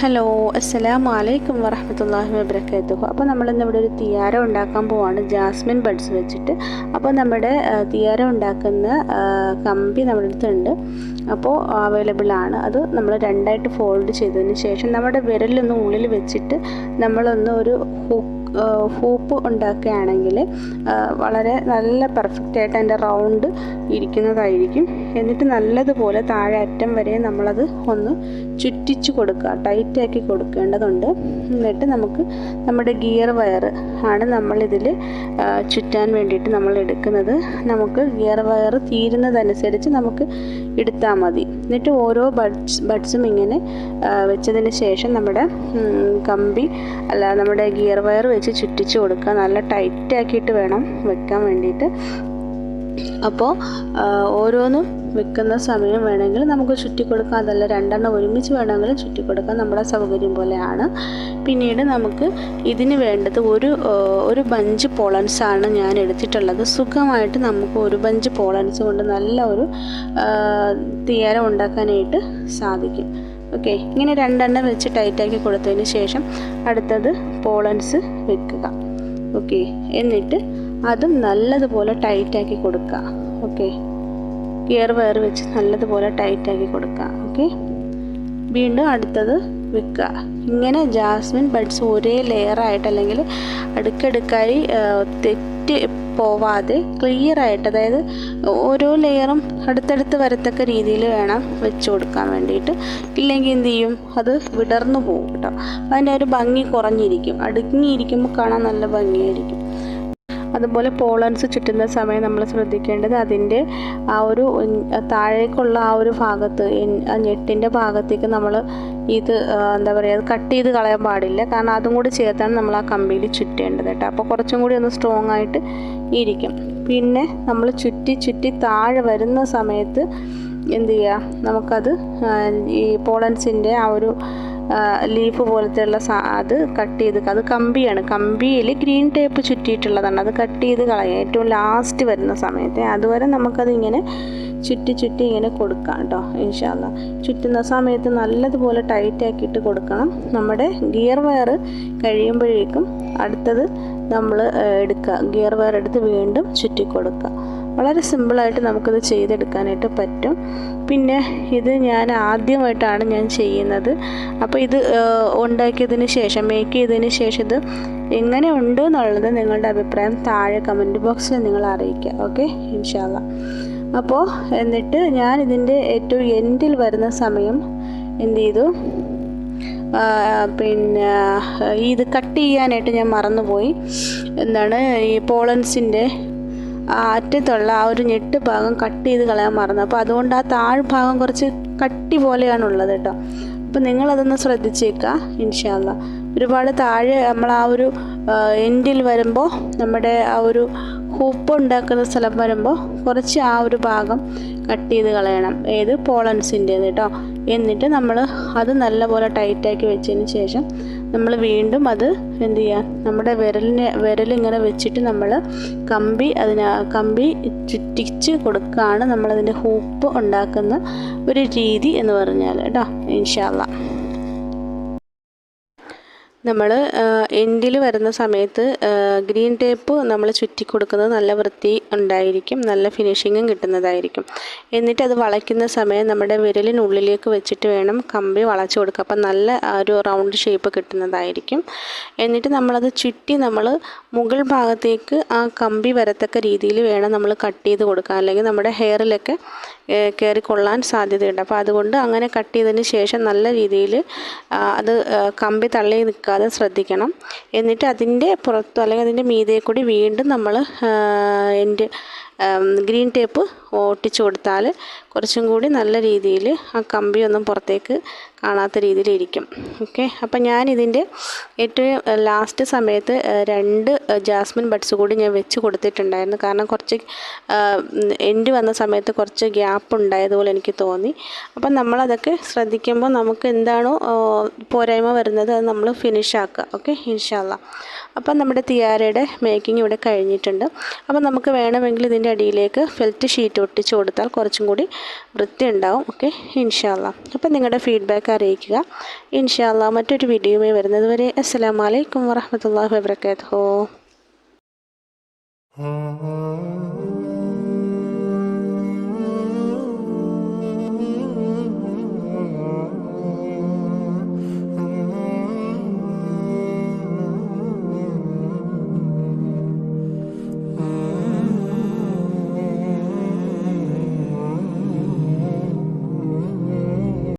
Hello അസ്സലാമു അലൈക്കും വറഹമത്തല്ലാഹി വബർക്കാത്തു അപ്പോൾ നമ്മളിന്ന് ഇവിടെ ഒരു തിയാര ഉണ്ടാക്കാൻ പോവാണ്. ജാസ്മിൻ ബഡ്സ് വെച്ചിട്ട്. അപ്പോൾ നമ്മുടെ തിയാര ഉണ്ടാക്കുന്ന കമ്പി നമ്മുടെ അടുത്തുണ്ട്. അപ്പോൾ അവൈലബിൾ ആണ്. അത് നമ്മൾ രണ്ടായിട്ട് ഫോൾഡ് ചെയ്തതിന് ശേഷം നമ്മുടെ വിരലൊന്ന് ഉള്ളിൽ വെച്ചിട്ട് നമ്മളൊന്ന് ഒരു ഹുക്ക് ഹൂപ്പ് ഉണ്ടാക്കുകയാണെങ്കിൽ വളരെ നല്ല പെർഫെക്റ്റ് ആയിട്ട് അതിന്റെ റൗണ്ട് ഇരിക്കുന്നതായിരിക്കും. എന്നിട്ട് നല്ലതുപോലെ താഴെ അറ്റം വരെ നമ്മളത് ഒന്ന് ചുറ്റിച്ച് കൊടുക്കുക ടൈറ്റാക്കി കൊടുക്കേണ്ടതുണ്ട്. എന്നിട്ട് നമുക്ക് നമ്മുടെ ഗിയർ വയർ ആണ് നമ്മളിതിൽ ചുറ്റാൻ വേണ്ടിയിട്ട് നമ്മൾ എടുക്കുന്നത്. നമുക്ക് ഗിയർ വയർ തീരുന്നതനുസരിച്ച് നമുക്ക് എടുത്താൽ മതി. എന്നിട്ട് ഓരോ ബഡ്സ് ബഡ്സും ഇങ്ങനെ വെച്ചതിന് ശേഷം നമ്മുടെ കമ്പി അല്ല നമ്മുടെ ഗിയർ വയർ വെച്ച് ചുറ്റിച്ച് കൊടുക്കുക. നല്ല ടൈറ്റ് ആക്കിയിട്ട് വേണം വെക്കാൻ വേണ്ടിയിട്ട്. അപ്പോൾ ഓരോന്നും വെക്കുന്ന സമയം വേണമെങ്കിൽ നമുക്ക് ചുറ്റി കൊടുക്കാം. അതല്ല രണ്ടെണ്ണം ഒരുമിച്ച് വേണമെങ്കിൽ ചുറ്റി കൊടുക്കാൻ നമ്മുടെ സൗകര്യം പോലെയാണ്. പിന്നീട് നമുക്ക് ഇതിന് വേണ്ടത് ഒരു ഒരു ബഞ്ച് പോളൻസ് ആണ് ഞാൻ എടുത്തിട്ടുള്ളത്. സുഖമായിട്ട് നമുക്ക് ഒരു ബഞ്ച് പോളൻസ് കൊണ്ട് നല്ല ഒരു ആ, ഉണ്ടാക്കാനായിട്ട് സാധിക്കും. ഓക്കെ ഇങ്ങനെ രണ്ടെണ്ണം വെച്ച് ടൈറ്റാക്കി കൊടുത്തതിന് ശേഷം അടുത്തത് പോളൻസ് വെക്കുക. ഓക്കെ എന്നിട്ട് അതും നല്ലതുപോലെ ടൈറ്റാക്കി കൊടുക്കുക. ഓക്കെ ഗിയർ വയർ വെച്ച് നല്ലതുപോലെ ടൈറ്റാക്കി കൊടുക്കുക. ഓക്കെ വീണ്ടും അടുത്തത് വെക്കുക. ഇങ്ങനെ ജാസ്മിൻ ബഡ്സ് ഒരേ ലെയറായിട്ട് അല്ലെങ്കിൽ അടുക്കടുക്കായി തെറ്റി പോവാതെ ക്ലിയർ ആയിട്ട് അതായത് ഓരോ ലെയറും അടുത്തടുത്ത് വരത്തക്ക രീതിയിൽ വേണം വെച്ച് കൊടുക്കാൻ വേണ്ടിയിട്ട്. ഇല്ലെങ്കിൽ എന്ത് ചെയ്യും? അത് വിടർന്നു പോകും കേട്ടോ. അതിന്റെ ഒരു ഭംഗി കുറഞ്ഞിരിക്കും. അടുങ്ങിയിരിക്കുമ്പോൾ കാണാൻ നല്ല ഭംഗിയായിരിക്കും. അതുപോലെ പോളൻസ് ചുറ്റുന്ന സമയം നമ്മൾ ശ്രദ്ധിക്കേണ്ടത് അതിന്റെ ആ ഒരു താഴേക്കുള്ള ആ ഒരു ഭാഗത്ത് ഞെട്ടിന്റെ ഭാഗത്തേക്ക് നമ്മൾ ഇത് എന്താ പറയുക കട്ട് ചെയ്ത് കളയാൻ പാടില്ല. കാരണം അതും കൂടി ചേർത്താണ് നമ്മൾ ആ കമ്പിയിൽ ചുറ്റേണ്ടത് കേട്ടോ. അപ്പോൾ കുറച്ചും കൂടി ഒന്ന് സ്ട്രോങ് ആയിട്ട് ഇരിക്കും. പിന്നെ നമ്മൾ ചുറ്റി ചുറ്റി താഴെ വരുന്ന സമയത്ത് എന്ത് ചെയ്യുക? നമുക്കത് ഈ പോളൻസിന്റെ ആ ഒരു ലീഫ് പോലത്തെയുള്ള സാ അത് കട്ട് ചെയ്ത് അത് കമ്പിയാണ്. കമ്പിയിൽ ഗ്രീൻ ടേപ്പ് ചുറ്റിയിട്ടുള്ളതാണ്. അത് കട്ട് ചെയ്ത് കളയുക ഏറ്റവും ലാസ്റ്റ് വരുന്ന സമയത്ത്. അതുവരെ നമുക്കത് ഇങ്ങനെ ചുറ്റി ചുറ്റി ഇങ്ങനെ കൊടുക്കാം കേട്ടോ ഇൻഷാല്ല ചുറ്റുന്ന സമയത്ത് നല്ലതുപോലെ ടൈറ്റ് ആക്കിയിട്ട് കൊടുക്കണം. നമ്മുടെ ഗിയർ വയർ കഴിയുമ്പോഴേക്കും അടുത്തത് നമ്മൾ എടുക്കുക. ഗിയർ വയർ എടുത്ത് വീണ്ടും ചുറ്റി കൊടുക്കുക. വളരെ സിമ്പിളായിട്ട് നമുക്കിത് ചെയ്തെടുക്കാനായിട്ട് പറ്റും. പിന്നെ ഇത് ഞാൻ ആദ്യമായിട്ടാണ് ഞാൻ ചെയ്യുന്നത്. അപ്പോൾ ഇത് ഉണ്ടാക്കിയതിന് ശേഷം മേക്ക് ചെയ്തതിന് ശേഷം ഇത് എങ്ങനെ ഉണ്ട് എന്നുള്ളത് നിങ്ങളുടെ അഭിപ്രായം താഴെ കമന്റ് ബോക്സിൽ നിങ്ങൾ അറിയിക്കുക. ഓക്കെ ഇൻഷാല്ല അപ്പോൾ എന്നിട്ട് ഞാൻ ഇതിന്റെ ഏറ്റവും എൻഡിൽ വരുന്ന സമയം എന്ത് ചെയ്തു? പിന്നെ ഇത് കട്ട് ചെയ്യാനായിട്ട് ഞാൻ മറന്നുപോയി. എന്താണ്? ഈ പോളൻസിന്റെ അറ്റത്തുള്ള ആ ഒരു ഞെട്ട് ഭാഗം കട്ട് ചെയ്ത് കളയാൻ മറന്നു. അപ്പോൾ അതുകൊണ്ട് ആ താഴ്ഭാഗം കുറച്ച് കട്ടി പോലെയാണ് ഉള്ളത് കേട്ടോ. അപ്പോൾ നിങ്ങളതൊന്ന് ശ്രദ്ധിച്ചേക്കുക ഇൻഷാല്ല ഒരുപാട് താഴെ നമ്മൾ ആ ഒരു എൻഡിൽ വരുമ്പോൾ നമ്മുടെ ആ ഒരു ഹൂപ്പ് ഉണ്ടാക്കുന്ന സ്ഥലം വരുമ്പോൾ കുറച്ച് ആ ഒരു ഭാഗം കട്ട് ചെയ്ത് കളയണം. ഏത് പോളൻസിന്റേത് കേട്ടോ എന്നിട്ട് നമ്മൾ അത് നല്ലപോലെ ടൈറ്റാക്കി വെച്ചതിന് ശേഷം നമ്മൾ വീണ്ടും അത് എന്ത് ചെയ്യുക നമ്മുടെ വിരലിനെ വിരലിങ്ങനെ വെച്ചിട്ട് നമ്മൾ കമ്പി അതിന് കമ്പി ചുറ്റിച്ച് കൊടുക്കുകയാണ് നമ്മളതിന്റെ ഹൂപ്പ് ഉണ്ടാക്കുന്ന ഒരു രീതി എന്ന് പറഞ്ഞാൽ കേട്ടോ ഇൻഷാല്ല നമ്മൾ എൻഡിൽ വരുന്ന സമയത്ത് ഗ്രീൻ ടേപ്പ് നമ്മൾ ചുറ്റി കൊടുക്കുന്നത് നല്ല വൃത്തി ഉണ്ടായിരിക്കും നല്ല ഫിനിഷിങ്ങും കിട്ടുന്നതായിരിക്കും. എന്നിട്ട് അത് വളയ്ക്കുന്ന സമയം നമ്മുടെ വിരലിനുള്ളിലേക്ക് വെച്ചിട്ട് വേണം കമ്പി വളച്ചു കൊടുക്കുക അപ്പം നല്ല ഒരു റൗണ്ട് ഷേപ്പ് കിട്ടുന്നതായിരിക്കും. എന്നിട്ട് നമ്മളത് ചുറ്റി നമ്മൾ മുകൾ ഭാഗത്തേക്ക് ആ കമ്പി വരത്തക്ക രീതിയിൽ വേണം നമ്മൾ കട്ട് ചെയ്ത് കൊടുക്കാൻ. അല്ലെങ്കിൽ നമ്മുടെ ഹെയറിലൊക്കെ കയറിക്കൊള്ളാൻ സാധ്യതയുണ്ട്. അപ്പോൾ അതുകൊണ്ട് അങ്ങനെ കട്ട് ചെയ്തതിന് ശേഷം നല്ല രീതിയിൽ അത് കമ്പി തള്ളി നിൽക്കാതെ ശ്രദ്ധിക്കണം. എന്നിട്ട് അതിന്റെ പുറത്തോ അല്ലെങ്കിൽ അതിന്റെ മീതെ കൂടി വീണ്ടും നമ്മൾ എന്റെ ഗ്രീൻ ടേപ്പ് ഒട്ടിച്ചു കൊടുത്താൽ കുറച്ചും കൂടി നല്ല രീതിയിൽ ആ കമ്പിയൊന്നും പുറത്തേക്ക് കാണാത്ത രീതിയിലിരിക്കും ഓക്കെ അപ്പം ഞാനിതിന്റെ ഏറ്റവും ലാസ്റ്റ് സമയത്ത് രണ്ട് ജാസ്മിൻ ബഡ്സ് കൂടി ഞാൻ വെച്ച് കൊടുത്തിട്ടുണ്ടായിരുന്നു. കാരണം കുറച്ച് എൻഡ് വന്ന സമയത്ത് കുറച്ച് ഗ്യാപ്പ് ഉണ്ടായതുപോലെ എനിക്ക് തോന്നി. അപ്പം നമ്മളതൊക്കെ ശ്രദ്ധിക്കുമ്പോൾ നമുക്ക് എന്താണോ പോരായ്മ വരുന്നത് അത് നമ്മൾ ഫിനിഷ് ആക്കുക. ഓക്കെ ഇൻഷാല്ല അപ്പം നമ്മുടെ തിയാരയുടെ മേക്കിംഗ് ഇവിടെ കഴിഞ്ഞിട്ടുണ്ട്. അപ്പം നമുക്ക് വേണമെങ്കിൽ ഇതിന്റെ അടിയിലേക്ക് ഫെൽറ്റ് ഷീറ്റ് ഒട്ടിച്ച് കൊടുത്താൽ കുറച്ചും കൂടി വൃത്തി ഉണ്ടാവും ഓക്കെ ഇൻഷാല്ല അപ്പം നിങ്ങളുടെ ഫീഡ്ബാക്ക് അറിയിക്കുക. ഇൻഷാല്ല മറ്റൊരു വീഡിയോയുമായി വരുന്നതുവരെ അസ്സാം വലൈക്കും വറഹമത്തല്ലാ വാബർക്കാത്തു